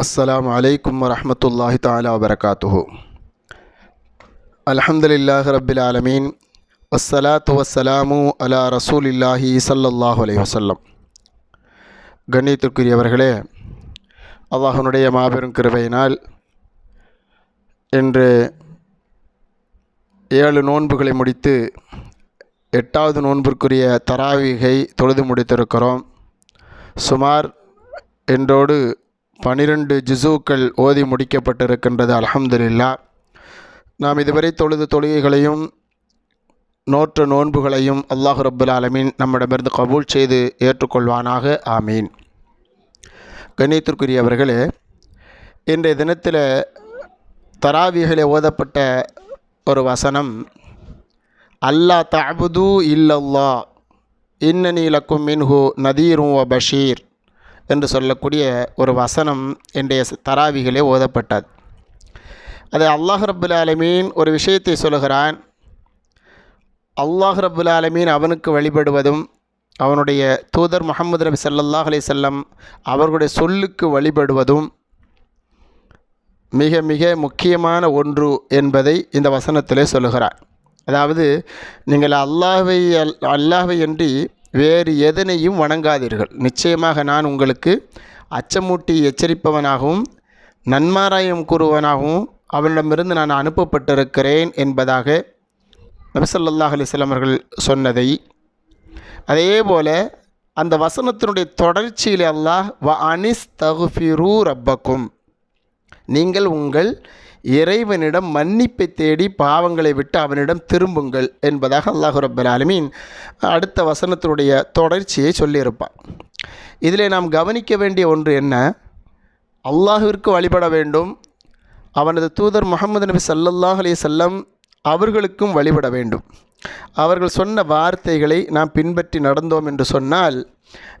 السلام عليكم ورحمة الله تعالى وبركاته الحمد لله رب العالمين والصلاة والسلام على رسول الله صلى الله عليه وسلم கண்ணியத்திற்குரியவர்களே அல்லாஹனுடைய மாபெரும் கிருபையினால் இன்று ஏழு நோன்புகளை முடித்து எட்டாவது நோன்பிற்குரிய தராவிகை தொழுது முடித்திருக்கிறோம் சுமார் என்றோடு பனிரெண்டு ஜிசூக்கள் ஓதி முடிக்கப்பட்டிருக்கின்றது அலமதுல்லா நாம் இதுவரை தொழுது தொழுகைகளையும் நோற்று நோன்புகளையும் அல்லாஹு ரப்புல் ஆலமீன் நம்மிடமிருந்து கபூல் செய்து ஏற்றுக்கொள்வானாக ஆமீன். கண்ணியத்திற்குரியவர்களே இன்றைய தினத்தில் தராவிகளை ஓதப்பட்ட ஒரு வசனம் அல்லா தஅபுது இல்லல்லா இன்னனி லக்கும் மின்ஹு நதீரும் வ பஷீர். என்று சொல்லக்கூடிய ஒரு வசனம் இன்றைய தராவிகளே ஓதப்பட்டது. அது அல்லாஹ் ரபுல் ஆலமீன் ஒரு விஷயத்தை சொல்கிறான் அல்லாஹ் ரபுல் ஆலமீன் அவனுக்கு வழிபடுவதும் அவனுடைய தூதர் முகமது நபி சல்லாஹ் அலி செல்லம் அவர்களுடைய சொல்லுக்கு வழிபடுவதும் மிக மிக முக்கியமான ஒன்று என்பதை இந்த வசனத்திலே சொல்லுகிறார். அதாவது நீங்கள் அல்லாஹை அல் அல்லாஹ்வை அன்றி வேறு எதனையும் வணங்காதீர்கள். நிச்சயமாக நான் உங்களுக்கு அச்சமூட்டி எச்சரிப்பவனாகவும் நன்மாராயம் கூறுவனாகவும் அவனிடமிருந்து நான் அனுப்பப்பட்டிருக்கிறேன் என்பதாக நபிசல்லாஹ் அலிஸ்லாம் அவர்கள் சொன்னதை. அதே போல அந்த வசனத்தினுடைய தொடர்ச்சியில் அல்லாஹ் வ அனிஸ் தகுஃபிரூ ரப்பக்கும். நீங்கள் உங்கள் இறைவனிடம் மன்னிப்பை தேடி பாவங்களை விட்டு அவனிடம் திரும்புங்கள் என்பதாக அல்லாஹு ரப்பல் ஆலமீன் அடுத்த வசனத்தினுடைய தொடர்ச்சியை சொல்லியிருப்பான். இதில் நாம் கவனிக்க வேண்டிய ஒன்று என்ன? அல்லாஹுவிற்கு வழிபட வேண்டும். அவனது தூதர் முகமது நபி சல்லல்லாஹ் அலி செல்லம் அவர்களுக்கும் வழிபட வேண்டும். அவர்கள் சொன்ன வார்த்தைகளை நாம் பின்பற்றி நடந்தோம் என்று சொன்னால்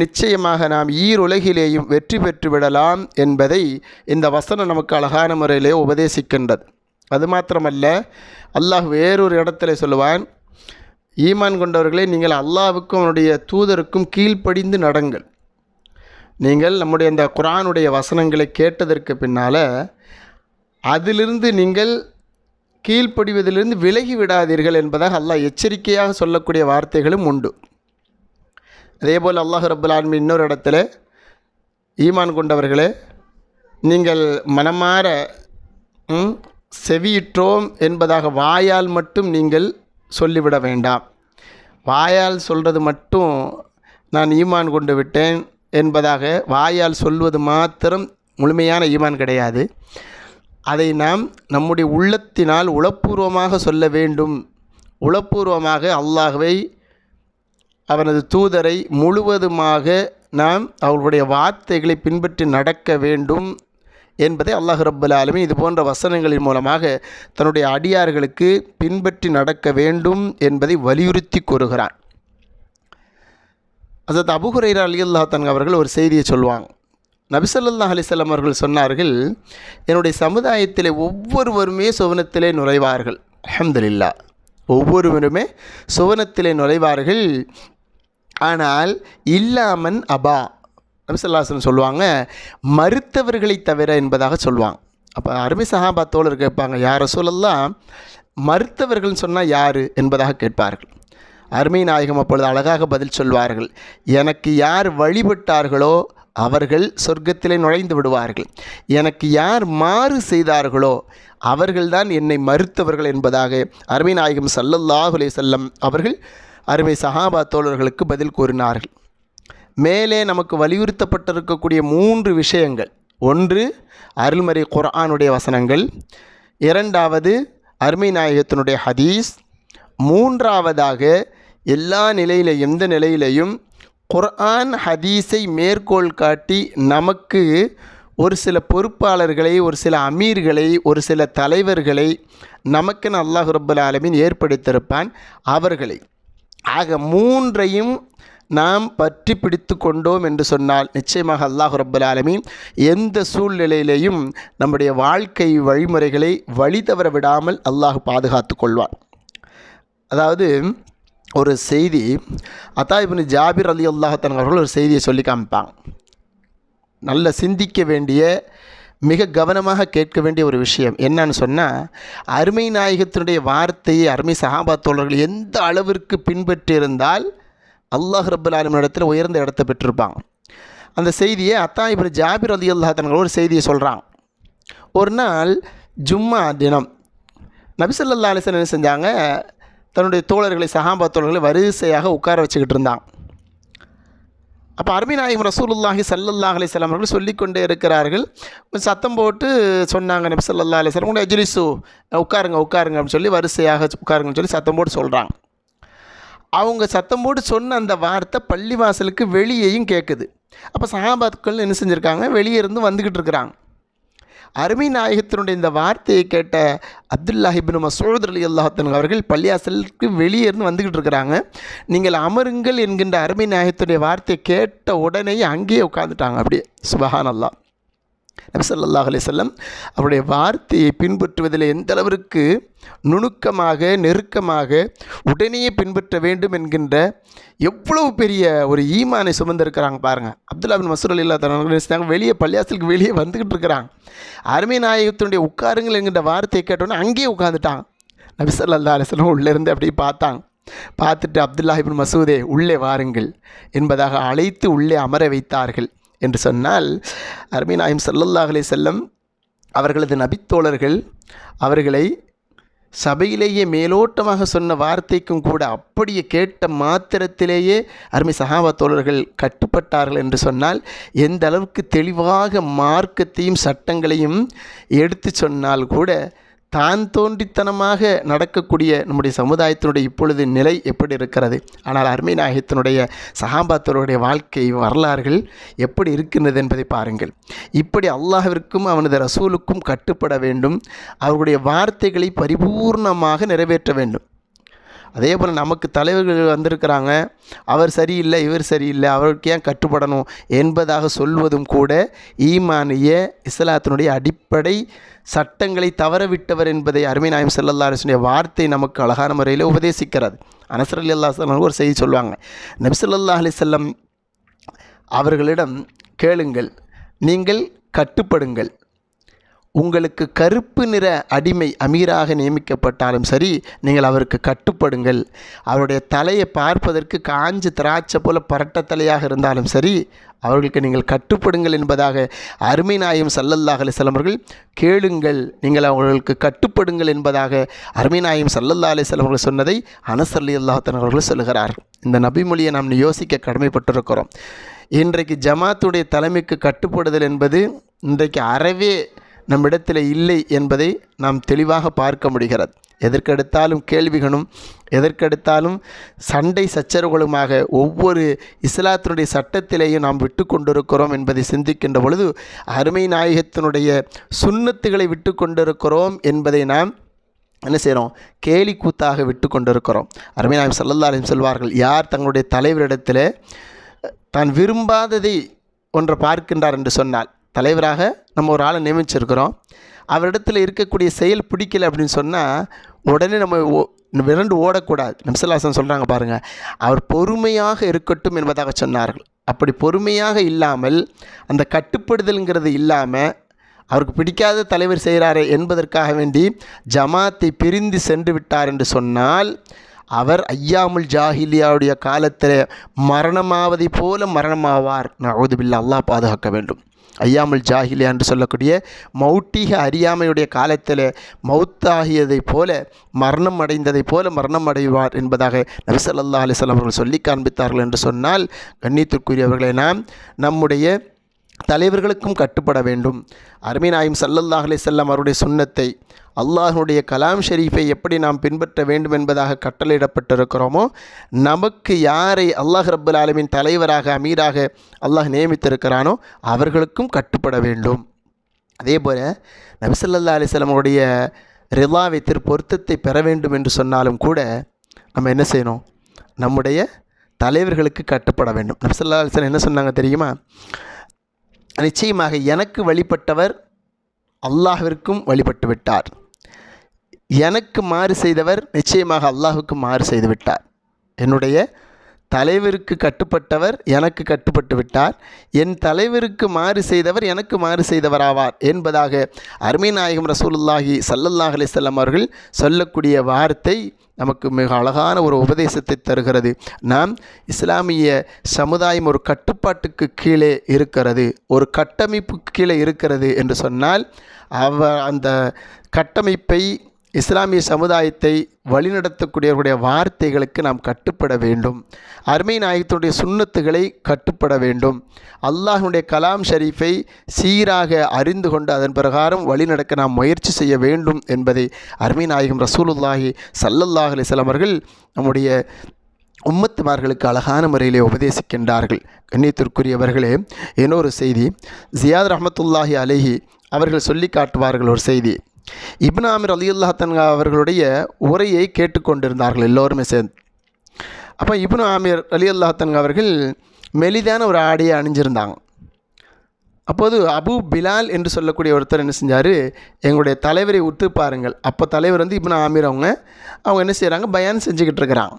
நிச்சயமாக நாம் ஈருலகிலேயும் வெற்றி பெற்று விடலாம் என்பதை இந்த வசனம் நமக்கு அழகான முறையிலே உபதேசிக்கின்றது. அது மாத்திரமல்ல அல்லாஹ் வேறொரு இடத்துல சொல்லுவான் ஈமான் கொண்டவர்களே நீங்கள் அல்லாவுக்கும் அவனுடைய தூதருக்கும் கீழ்ப்படிந்து நடங்கள். நீங்கள் நம்முடைய இந்த குரானுடைய வசனங்களை கேட்டதற்கு பின்னால் அதிலிருந்து நீங்கள் கீழ்ப்படிவதிலிருந்து விலகி விடாதீர்கள் என்பதாக அல்லாஹ் எச்சரிக்கையாக சொல்லக்கூடிய வார்த்தைகளும் உண்டு. அதே போல் அல்லாஹ் ரபுல் இன்னொரு இடத்துல ஈமான் கொண்டவர்களே நீங்கள் மனமாற ம், செவியிற்றோம் என்பதாக வாயால் மட்டும் நீங்கள் சொல்லிவிட வேண்டாம். வாயால் சொல்கிறது மட்டும் நான் ஈமான் கொண்டு விட்டேன் என்பதாக வாயால் சொல்வது மாத்திரம் முழுமையான ஈமான் கிடையாது. அதை நாம் நம்முடைய உள்ளத்தினால் உளப்பூர்வமாக சொல்ல வேண்டும். உளப்பூர்வமாக அல்லாஹுவை அவனது தூதரை முழுவதுமாக நாம் அவர்களுடைய வார்த்தைகளை பின்பற்றி நடக்க வேண்டும் என்பதை அல்லாஹ் ரப்பல் ஆலமி இது போன்ற வசனங்களின் மூலமாக தன்னுடைய அடியார்களுக்கு பின்பற்றி நடக்க வேண்டும் என்பதை வலியுறுத்தி கூறுகிறான். அசத் அபுஹுரைரா அலி அல்லாஹன் அவர்கள் ஒரு செய்தியை சொல்லுவாங்க. நபிசல்லா அலிசல்லாம் அவர்கள் சொன்னார்கள் என்னுடைய சமுதாயத்திலே ஒவ்வொருவருமே சுவனத்திலே நுழைவார்கள். அஹமதுல்லா ஒவ்வொருவருமே சுவனத்திலே நுழைவார்கள். ஆனால் இல்லாமன் அபா. நபிசல்லாசன் சொல்லுவாங்க மறுத்தவர்களை தவிர என்பதாக சொல்லுவாங்க. அப்போ அருமை சஹாபா தோழர் கேட்பாங்க யாரை சொல்லலாம் மறுத்தவர்கள்னு சொன்னால் யார்? என்பதாக கேட்பார்கள். அருமை நாயகம் அப்பொழுது அழகாக பதில் சொல்வார்கள் எனக்கு யார் வழிபட்டார்களோ அவர்கள் சொர்க்கத்திலே நுழைந்து விடுவார்கள். எனக்கு யார் மாறு செய்தார்களோ அவர்கள்தான் என்னை மறுத்தவர்கள் என்பதாக அருமை நாயகம் சல்லல்லாஹுலே செல்லம் அவர்கள் அருமை சஹாபா தோழர்களுக்கு பதில் கூறினார்கள். மேலே நமக்கு வலியுறுத்தப்பட்டிருக்கக்கூடிய மூன்று விஷயங்கள். ஒன்று அருள்மறை குர்ஆனுடைய வசனங்கள். இரண்டாவது அருமை நாயகத்தினுடைய ஹதீஸ். மூன்றாவதாக எல்லா நிலையில எந்த நிலையிலையும் குர்ஆன் ஹதீஸை மேற்கோள் காட்டி நமக்கு ஒரு சில பொறுப்பாளர்களை ஒரு சில அமீர்களை ஒரு சில தலைவர்களை நமக்குன்னு அல்லாஹ் ரபுல் ஆலமின் ஏற்படுத்தியிருப்பான் அவர்களை. ஆக மூன்றையும் நாம் பற்றி பிடித்து கொண்டோம் என்று சொன்னால் நிச்சயமாக அல்லாஹ் ரப்பல் ஆலமீன் எந்த சூழ்நிலையிலையும் நம்முடைய வாழ்க்கை வழிமுறைகளை வழி தவற விடாமல் அல்லாஹ் பாதுகாத்து கொள்வான். அதாவது ஒரு செய்தி அத்தாயிபின் ஜாபிர் அலி அல்லாஹத்தன் அவர்கள் ஒரு செய்தியை சொல்லி காமிப்பாங்க. நல்ல சிந்திக்க வேண்டிய மிக கவனமாக கேட்க வேண்டிய ஒரு விஷயம் என்னன்னு சொன்னால் அருமை நாயகத்தினுடைய வார்த்தையை அருமை சஹாபா தோழர்கள் எந்த அளவிற்கு பின்பற்றியிருந்தால் அல்லாஹ் ரபுல் ஆலமினிடத்தில் உயர்ந்த இடத்தை பெற்றிருப்பாங்க. அந்த செய்தியை அத்தா இப்னு ஜாபிர் அலி அல்லாஹ் ஒரு செய்தியை சொல்கிறாங்க ஒரு நாள் ஜும்மா தினம் நபிசல்லா அலிசன் என்ன செஞ்சாங்க? தன்னுடைய தோழர்களை சஹாபா தோழர்களை வரிசையாக உட்கார வச்சுக்கிட்டு இருந்தான். அப்போ அருமைநாயகம் ரசூலுல்லாஹி சல்லல்லா அலிஸ்லாம் அவர்கள் சொல்லிக்கொண்டே இருக்கிறார்கள். சத்தம் போட்டு சொன்னாங்க நபி சல்லா அலிஸ்லாம் உங்களை எஜ்லிசு உட்காருங்க உட்காருங்க அப்படின்னு சொல்லி வரிசையாக உட்காருங்கன்னு சொல்லி சத்தம் போட்டு சொல்கிறாங்க அவங்க சத்தம் போட்டு சொன்ன அந்த வார்த்தை பள்ளிவாசலுக்கு வெளியேயும் கேட்குது அப்போ சஹாபாத்துக்கள் என்ன செஞ்சுருக்காங்க? வெளியே இருந்து வந்துக்கிட்டு இருக்கிறாங்க. அருமை நாயகத்தினுடைய இந்த வார்த்தையை கேட்ட அப்துல்லாஹிபின் மசூத் அலி அல்லாஹத்தன் அவர்கள் பள்ளியாசலுக்கு வெளியே இருந்து வந்துக்கிட்டு இருக்கிறாங்க. நீங்கள் அமருங்கள் என்கின்ற அருமை நாயகத்துடைய வார்த்தையை கேட்ட உடனே அங்கேயே உட்காந்துட்டாங்க அப்படியே. சுபஹான் அல்லா நபிசல்லாஹ் அலிசல்லம் அவருடைய வார்த்தையை பின்பற்றுவதில் எந்த அளவிற்கு நுணுக்கமாக நெருக்கமாக உடனே பின்பற்ற வேண்டும் என்கின்ற எவ்வளவு பெரிய ஒரு ஈமானை சுமந்திருக்கிறாங்க பாருங்கள் அப்துல்லா பின் மசூர் அல்லா தனங்க வெளியே பள்ளியாசலுக்கு வெளியே வந்துக்கிட்டு இருக்கிறாங்க. அருமை நாயகத்தினுடைய உட்காருங்கள் என்கின்ற வார்த்தையை கேட்டோன்னே அங்கேயே உட்காந்துட்டாங்க நபிசல்லா அலிஸ்லம் உள்ளேருந்து அப்படியே பார்த்தாங்க. பார்த்துட்டு அப்துல்லாஹிபின் மசூதே உள்ளே வாருங்கள். என்பதாக அழைத்து உள்ளே அமர வைத்தார்கள். என்று சொன்னால் அருமை நாயம் சல்லல்லாஹ் அலி செல்லம் அவர்களது நபித்தோழர்கள் அவர்களை சபையிலேயே மேலோட்டமாக சொன்ன வார்த்தைக்கும் கூட அப்படியே கேட்ட மாத்திரத்திலேயே அருமை சகாபா தோழர்கள் கட்டுப்பட்டார்கள் என்று சொன்னால் எந்த அளவுக்கு தெளிவாக மார்க்கத்தையும் சட்டங்களையும் எடுத்து சொன்னால் கூட தான் தோன்றித்தனமாக நடக்கக்கூடிய நம்முடைய சமுதாயத்தினுடைய இப்பொழுது நிலை எப்படி இருக்கிறது? ஆனால் அருமை நாயகத்தினுடைய சகாபாத்தருடைய வாழ்க்கை வரலாறுகள் எப்படி இருக்கின்றது என்பதை பாருங்கள். இப்படி அல்லாஹிற்கும் அவனது ரசூலுக்கும் கட்டுப்பட வேண்டும். அவருடைய வார்த்தைகளை பரிபூர்ணமாக நிறைவேற்ற வேண்டும். அதே போல் நமக்கு தலைவர்கள் வந்திருக்கிறாங்க. அவர் சரியில்லை இவர் சரியில்லை அவருக்கு ஏன் கட்டுப்படணும் என்பதாக சொல்வதும் கூட ஈமானிய இஸ்லாத்தினுடைய அடிப்படை சட்டங்களை தவறவிட்டவர் என்பதை அருமை நாயம் செல்லல்லா அரசுடைய வார்த்தை நமக்கு அழகான முறையில் உபதேசிக்கிறது. அனசர் அலி அல்லா ஒரு செய்தி சொல்லுவாங்க. நபிசல்லா அலி செல்லம் அவர்களிடம் கேளுங்கள் நீங்கள் கட்டுப்படுங்கள். உங்களுக்கு கருப்பு நிற அடிமை அமீராக நியமிக்கப்பட்டாலும் சரி நீங்கள் அவருக்கு கட்டுப்படுங்கள். அவருடைய தலையை பார்ப்பதற்கு காஞ்ச திராட்சை போல பரட்ட தலையாக இருந்தாலும் சரி அவர்களுக்கு நீங்கள் கட்டுப்படுங்கள் என்பதாக அருமை நாயம் சல்லல்லாஹ் அலிஸ்லாம் அவர்கள் கேளுங்கள். நீங்கள் அவர்களுக்கு கட்டுப்படுங்கள் என்பதாக அருமை நாயம் சல்லல்லா அலிஸ்லாம் அவர்கள் சொன்னதை அனஸ் அலி அல்லாஹன் அவர்கள் சொல்கிறார் இந்த நபிமொழியை நாம் யோசிக்க கடமைப்பட்டிருக்கிறோம். இன்றைக்கு ஜமாத்துடைய தலைமைக்கு கட்டுப்படுதல் என்பது இன்றைக்கு அறவே நம்மிடத்தில் இல்லை என்பதை நாம் தெளிவாக பார்க்க முடிகிறது. எதற்கெடுத்தாலும் கேள்விகளும் எதற்கெடுத்தாலும் சண்டை சச்சரவுகளுமாக ஒவ்வொரு இஸ்லாத்தினுடைய சட்டத்திலேயும் நாம் விட்டு கொண்டிருக்கிறோம் என்பதை சிந்திக்கின்ற பொழுது அருமை நாயகத்தினுடைய சுண்ணத்துகளை விட்டு கொண்டிருக்கிறோம் என்பதை நாம் என்ன செய்கிறோம்? கேலி கூத்தாக விட்டு கொண்டிருக்கிறோம். அருமை நாயம் சல்லல்லாலையும் சொல்வார்கள் யார் தங்களுடைய தலைவரிடத்தில் தான் விரும்பாததை ஒன்றை பார்க்கின்றார் என்று சொன்னால் தலைவராக நம்ம ஒரு ஆளை நியமிச்சிருக்கிறோம். அவரிடத்தில் இருக்கக்கூடிய செயல் பிடிக்கல அப்படின்னு சொன்னால் உடனே நம்ம ஓ- விரண்டு ஓடக்கூடாது. நிம்சலாசன் சொல்கிறாங்க பாருங்கள் அவர் பொறுமையாக இருக்கட்டும் என்பதாக சொன்னார்கள். அப்படி பொறுமையாக இல்லாமல் அந்த கட்டுப்படுதல்ங்கிறது இல்லாமல் அவருக்கு பிடிக்காத தலைவர் செய்கிறாரே என்பதற்காக வேண்டி ஜமாத்தை பிரிந்து சென்று விட்டார் என்று சொன்னால் அவர் ஐயாமுல் ஜாஹிலியாவுடைய காலத்தில் மரணமாவதை போல மரணமாவார். நவுதுபில்லா அல்லாஹ் பாதுகாக்க வேண்டும். ஐயாமுல் ஜாஹிலியா என்று சொல்லக்கூடிய மௌட்டிக அறியாமையுடைய காலத்தில் மௌத்தாகியதைப் போல மரணம் அடைந்ததைப் போல மரணம் அடைவார் என்பதாக நபிசல்லா அலிஸ்லாம் அவர்கள் சொல்லி காண்பித்தார்கள் என்று சொன்னால் கண்ணியத்திற்குரியவர்களை நாம் நம்முடைய தலைவர்களுக்கும் கட்டுப்பட வேண்டும். அருமை நாயும் சல்லல்லாஹ் அலைஹி வஸல்லம் அவருடைய சுண்ணத்தை அல்லாஹனுடைய கலாம் ஷெரீஃபை எப்படி நாம் பின்பற்ற வேண்டும் என்பதாக கட்டளையிடப்பட்டிருக்கிறோமோ நமக்கு யாரை அல்லாஹ் ரப்புல் ஆலமின் தலைவராக அமீராக அல்லாஹ் நியமித்திருக்கிறானோ அவர்களுக்கும் கட்டுப்பட வேண்டும். அதே போல் நபிசல்லா அலிஸ்லாம் ரிலாவை திருப்பொருத்தத்தை பெற வேண்டும் என்று சொன்னாலும் கூட நம்ம என்ன செய்யணும்? நம்முடைய தலைவர்களுக்கு கட்டுப்பட வேண்டும். நபிசல்லா அலிஸ்லாம் என்ன சொன்னாங்க தெரியுமா? நிச்சயமாக எனக்கு வழிபட்டவர் அல்லாஹிற்கும் வழிபட்டு விட்டார். எனக்கு மாறு செய்தவர் நிச்சயமாக அல்லாஹுக்கு மாறு செய்து விட்டார். என்னுடைய தலைவருக்கு கட்டுப்பட்டவர் எனக்கு கட்டுப்பட்டு விட்டார். என் தலைவருக்கு மாறு செய்தவர் எனக்கு மாறு செய்தவராவார் என்பதாக அருமை நாயகம் ரசூலுல்லாஹி சல்லல்லாஹ் அலிசல்லாம் அவர்கள் சொல்லக்கூடிய வார்த்தை நமக்கு மிக அழகான ஒரு உபதேசத்தை தருகிறது. நாம் இஸ்லாமிய சமுதாயம் ஒரு கட்டுப்பாட்டுக்கு கீழே இருக்கிறது ஒரு கட்டமைப்புக்கு கீழே இருக்கிறது என்று சொன்னால் அவ அந்த கட்டமைப்பை இஸ்லாமிய சமுதாயத்தை வழிநடத்தக்கூடியவருடைய வார்த்தைகளுக்கு நாம் கட்டுப்பட வேண்டும். அருமை நாயகத்தினுடைய சுண்ணத்துகளை கட்டுப்பட வேண்டும். அல்லாஹனுடைய கலாம் ஷரீஃபை சீராக அறிந்து கொண்டு அதன் பிரகாரம் வழிநடக்க நாம் முயற்சி செய்ய வேண்டும் என்பதை அருமை நாயகம் ரசூலுல்லாஹி சல்லல்லாஹ் அலிஸ்லாம் அவர்கள் நம்முடைய உம்மத்துமார்களுக்கு அழகான முறையிலே உபதேசிக்கின்றார்கள். கண்ணியத்திற்குரியவர்களே இன்னொரு செய்தி. ஜியாத் ரஹமத்துல்லாஹி அலேஹி அவர்கள் சொல்லி காட்டுவார்கள் ஒரு செய்தி. இப்னு ஆமிர் அலியுல்லா தன்கா அவர்களுடைய உரையை கேட்டுக்கொண்டிருந்தார்கள் எல்லோருமே சேர்ந்து. அப்போ இப்னு ஆமிர் அலி அல்லா அவர்கள் மெலிதான ஒரு ஆடையை அணிஞ்சிருந்தாங்க. அப்போது அபு பிலால் என்று சொல்லக்கூடிய ஒருத்தர் என்ன செஞ்சார்? எங்களுடைய தலைவரை உத்து பாருங்கள். அப்போ தலைவர் வந்து இப்னு ஆமீர் அவங்க அவங்க என்ன செய்கிறாங்க பயான் செஞ்சுக்கிட்டு இருக்கிறாங்க.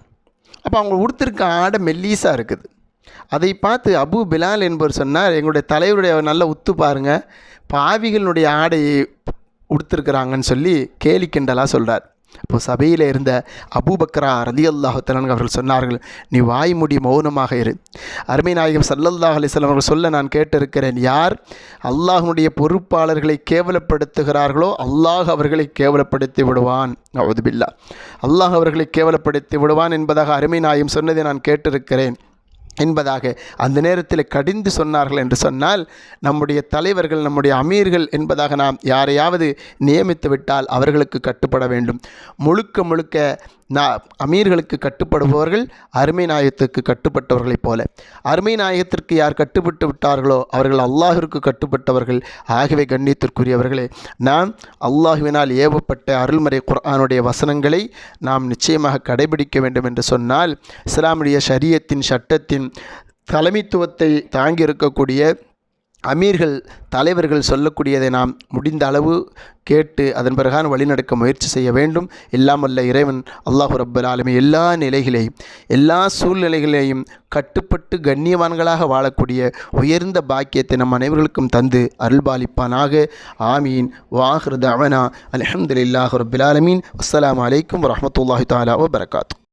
அப்போ அவங்க உடுத்திருக்க ஆடை மெல்லீஸாக இருக்குது. அதை பார்த்து அபு பிலால் என்பவர் சொன்னார் எங்களுடைய தலைவருடைய நல்லா உத்து பாருங்கள் பாவிகளுடைய ஆடையை உடுத்திருக்கிறாங்கன்னு சொல்லி கேலி கிண்டலாக சொல்கிறார் இப்போ சபையில் இருந்த அபூபக்ரா ரதி அல்லாஹத்தலன் அவர்கள் சொன்னார்கள் நீ வாய்மூடி மௌனமாக இரு. அருமை நாயகம் சல்லல்லாஹ் அலிஸ்லாம் அவர்கள் சொல்ல நான் கேட்டிருக்கிறேன் யார் அல்லாஹனுடைய பொறுப்பாளர்களை கேவலப்படுத்துகிறார்களோ அல்லாஹ் அவர்களை கேவலப்படுத்தி விடுவான். அவுதுபில்லா அல்லாஹ் அவர்களை கேவலப்படுத்தி விடுவான் என்பதாக அருமை நாயம் சொன்னதை நான் கேட்டிருக்கிறேன். என்பதாக அந்த நேரத்தில் கடிந்து சொன்னார்கள் என்று சொன்னால் நம்முடைய தலைவர்கள் நம்முடைய அமீர்கள் என்பதாக நாம் யாரையாவது நியமித்து விட்டால் அவர்களுக்கு கட்டுப்பட வேண்டும். முழுக்க முழுக்க நான் அமீர்களுக்கு கட்டுப்படுபவர்கள் அருமை நாயகத்துக்கு கட்டுப்பட்டவர்களைப் போல. அருமை நாயகத்திற்கு யார் கட்டுப்பட்டு விட்டார்களோ அவர்கள் அல்லாஹிற்கு கட்டுப்பட்டவர்கள். ஆகவே கண்ணியத்திற்குரியவர்களே நாம் அல்லாஹுவினால் ஏவப்பட்ட அருள்மறை குர்ஆனுடைய வசனங்களை நாம் நிச்சயமாக கடைபிடிக்க வேண்டும் என்று சொன்னால் இஸ்லாமுடைய ஷரியத்தின் சட்டத்தின் தலைமைத்துவத்தை தாங்கி இருக்கக்கூடிய அமீர்கள் தலைவர்கள் சொல்லக்கூடியதை நாம் முடிந்த அளவு கேட்டு அதன் பிறகான வழிநடக்க முயற்சி செய்ய வேண்டும். இல்லாமல்ல இறைவன் அல்லாஹு ரப்பல் ஆலமி எல்லா நிலைகளையும் எல்லா சூழ்நிலைகளையும் கட்டுப்பட்டு கண்ணியவான்களாக வாழக்கூடிய உயர்ந்த பாக்கியத்தை நம் அனைவர்களுக்கும் தந்து அருள்பாலிப்பானாக. ஆமீன். வாஹ்ருத் அவனா அலஹம்துல்லாஹு ரபுல் ஆலமீன். அஸ்லாம் வலைக்கம் வரமத்துல்லாஹி தாலா வபரகாத்து